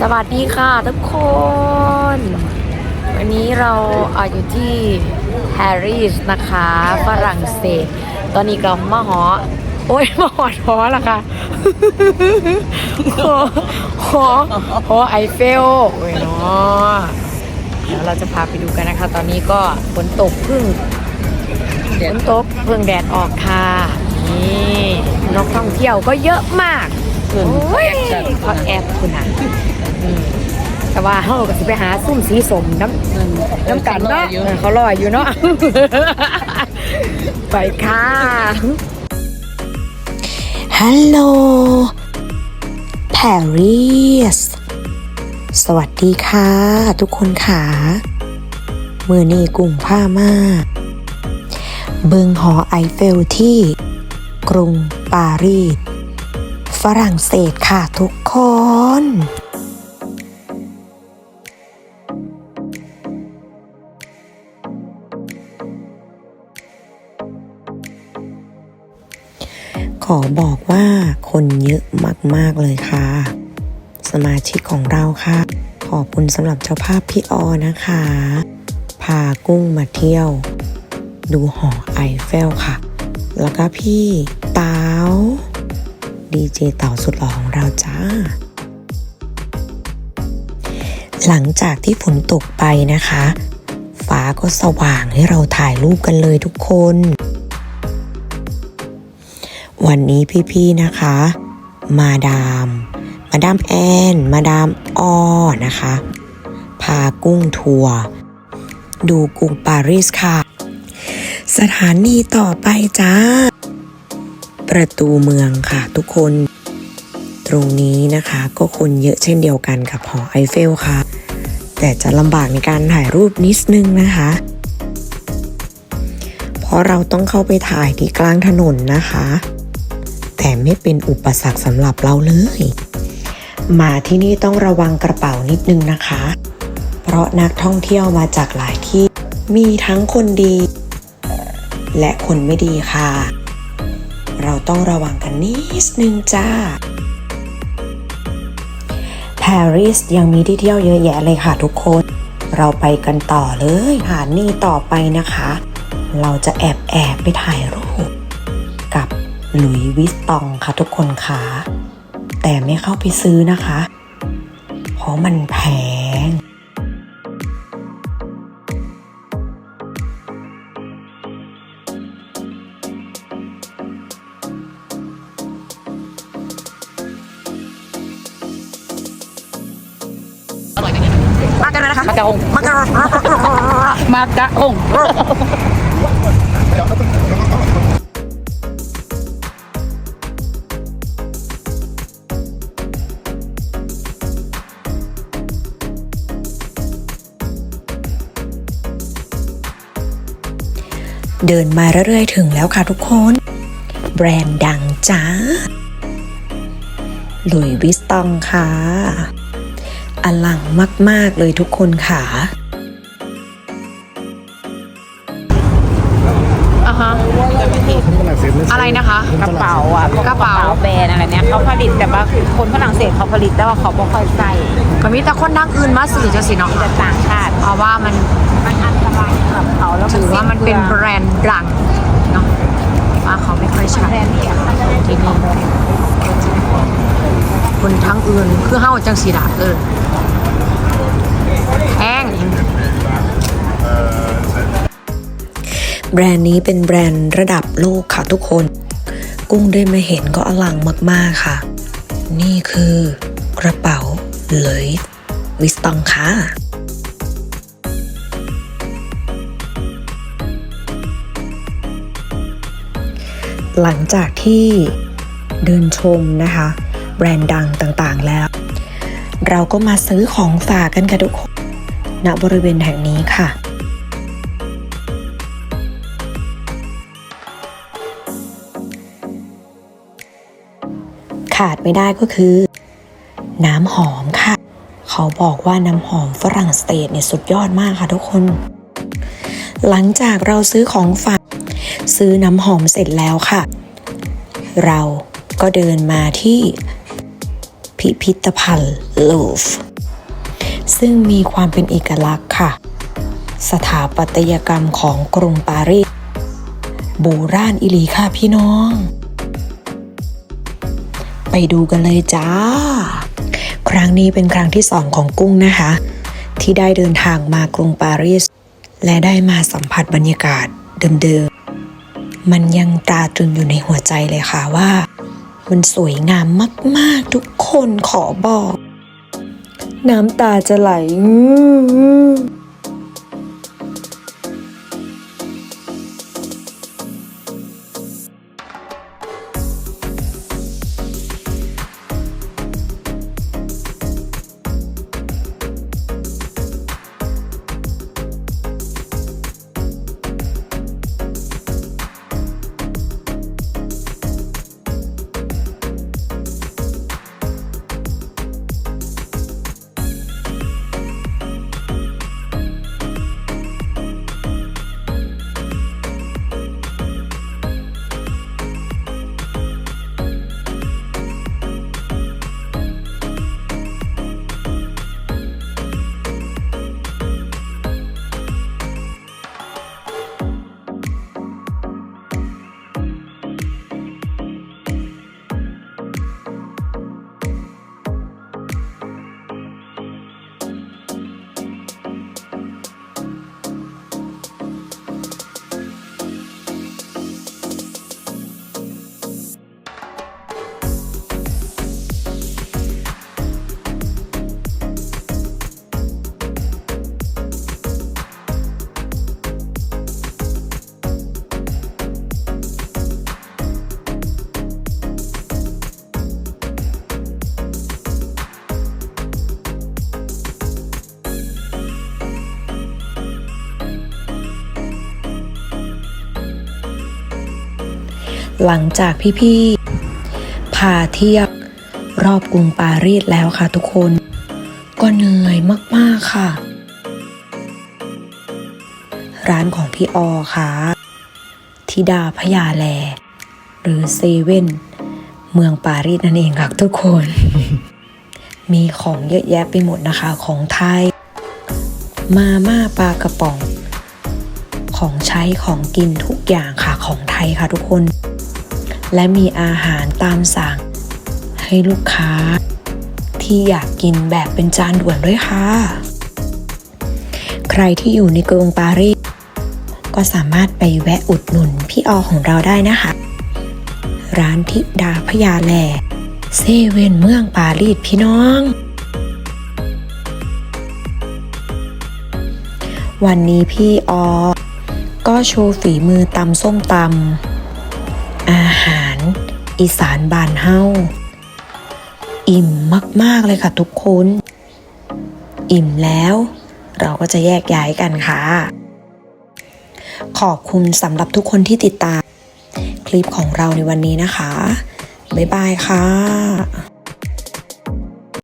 สวัสดีค่ะทุกคน วันนี้เราอาอยู่ที่ปารีสนะคะฝรั่งเศส ตอนนี้ก็มาหอ โอ้ยมาหอดหอละค่ะหอหอหอไอเฟลโอ้ยเนาะเดี๋ยวเราจะพาไปดูกันนะคะ ตอนนี้ก็ฝนตกเพึ่งฝนตกเพิ่งแดดออกค่ะนี่นกท่องเที่ยวก็เยอะมากโอ้ยเขาแอบคุณอะอืมแต่ ว่าเขาก็สิไปหาซุ่มสีสมน้ำน้ำกันเนาะเออเขาลอยอยู่เนาะไปค่ะฮัลโหลปารีสสวัสดีค่ะ ทุกคนค่ะมือนี้กลุ่มผ้ามากเบิงหอไอเฟลที่ กรุงปารีสฝรั่งเศสค่ะทุกคน ขอบอกว่าคนเยอะมาก ๆ เลยค่ะ สมาชิกของเราค่ะ ขอบคุณสำหรับเจ้าภาพพี่ออนะคะ พากุ้งมาเที่ยว ดูหอไอเฟลค่ะ แล้วก็พี่เต๋าดีเจเต๋าสุดหล่อของเราจ้า หลังจากที่ฝนตกไปนะคะ ฟ้าก็สว่างให้เราถ่ายรูปกันเลยทุกคน วันนี้พี่ๆนะคะ มาดาม มาดามแอน มาดามอ้อนะคะ พากุ้งทัวร์ดูกรุงปารีสค่ะ สถานีต่อไปจ้า ประตูเมืองค่ะทุกคน ตรงนี้นะคะก็คนเยอะเช่นเดียวกันกับหอไอเฟลค่ะ แต่จะลำบากในการถ่ายรูปนิดนึงนะคะ เพราะเราต้องเข้าไปถ่ายที่กลางถนนนะคะ แต่ไม่เป็นอุปสรรคสำหรับเราเลย มาที่นี่ต้องระวังกระเป๋านิดนึงนะคะ เพราะนักท่องเที่ยวมาจากหลายที่ มีทั้งคนดี และคนไม่ดีค่ะ เราต้องระวังกันนิดนึงจ้าปารีสยังมีที่เที่ยวเยอะแยะเลยค่ะทุกคน เราไปกันต่อเลยหานี่ต่อไปนะคะ เราจะแอบแอบไปถ่ายรูป หลุยส์วิสตองค่ะทุกคนค่ะแต่ไม่เข้าไปซื้อนะคะ เพราะมันแพงมากันเลยนะคะมากะองมากะมากะอง เดินมาเรื่อยๆถึงแล้วค่ะทุกคน แบรนด์ดังจ้าหลุยวิสตองค่ะ อลังมากๆเลยทุกคนค่ะ นด์อะไรเนี้ยเขาผลิตแต่ว่าคนฝรั่งเศสเขาผลิตแต่ว่าเขาไม่ค่อยใส่ก็มีแต่คนทางอื่นมาสื่อจะสิเนาะแต่ต่างชาติเพราะว่ามันมันอันตรายสำหรับเขาแล้วถือว่ามันเป็นแบรนด์ดังเนาะว่าเขาไม่ค่อยใช้แบรนด์เนี่ยที่นี่คนทั้งอื่นคือเฮาจังสีดาเออแพงแบรนด์นี้เป็นแบรนด์ระดับโลกค่ะทุกคน กุ้งได้มาเห็นก็อลังมากๆค่ะ นี่คือกระเป๋าเลยวิสตองค่ะหลังจากที่เดินชมนะคะ แบรนด์ดังต่างๆแล้ว เราก็มาซื้อของฝากกันค่ะทุกคนณบริเวณแห่งนี้ค่ะ ขาดไม่ได้ก็คือ น้ำหอมค่ะ เขาบอกว่าน้ำหอมฝรั่งเศสเนี่ยสุดยอดมากค่ะทุกคน หลังจากเราซื้อของฝากซื้อน้ำหอมเสร็จแล้วค่ะ เราก็เดินมาที่พิพิธภัณฑ์ลูฟร์ซึ่งมีความเป็นเอกลักษณ์ค่ะ สถาปัตยกรรมของกรุงปารีสโบราณอิลีค่ะพี่น้อง ไปดูกันเลยจ้า ครั้งนี้เป็นครั้งที่สองของกุ้งนะคะ ที่ได้เดินทางมากรุงปารีส และได้มาสัมผัสบรรยากาศเดิมๆ มันยังตราตรึงอยู่ในหัวใจเลยค่ะว่า มันสวยงามมากๆทุกคนขอบอก น้ำตาจะไหล หลังจากพี่ๆพาเที่ยวรอบกรุงปารีสแล้วค่ะทุกคน ก็เหนื่อยมากๆค่ะ ร้านของพี่ออค่ะทิดาพญาแล หรือเซเว่นเมืองปารีสนั่นเองค่ะทุกคน มีของเยอะแยะไปหมดนะคะของไทย มาม่าปลากระป๋อง ของใช้ของกินทุกอย่างค่ะของไทยค่ะทุกคน และมีอาหารตามสั่ง ให้ลูกค้า ที่อยากกินแบบเป็นจานด่วนด้วยค่ะ ใครที่อยู่ในกรุงปารีสก็สามารถไปแวะอุดหนุนพี่ออของเราได้นะคะ ร้านทิดาพญาแลเซเว่นเมืองปารีสพี่น้อง วันนี้พี่ออก็โชว์ฝีมือตำส้มตำอาหาร อีสานบานเฮาอิ่มมาก ๆ เลยค่ะทุกคน อิ่มแล้ว เราก็จะแยกย้ายกันค่ะ ขอบคุณสำหรับทุกคนที่ติดตาม คลิปของเราในวันนี้นะคะ บ๊ายบายค่ะ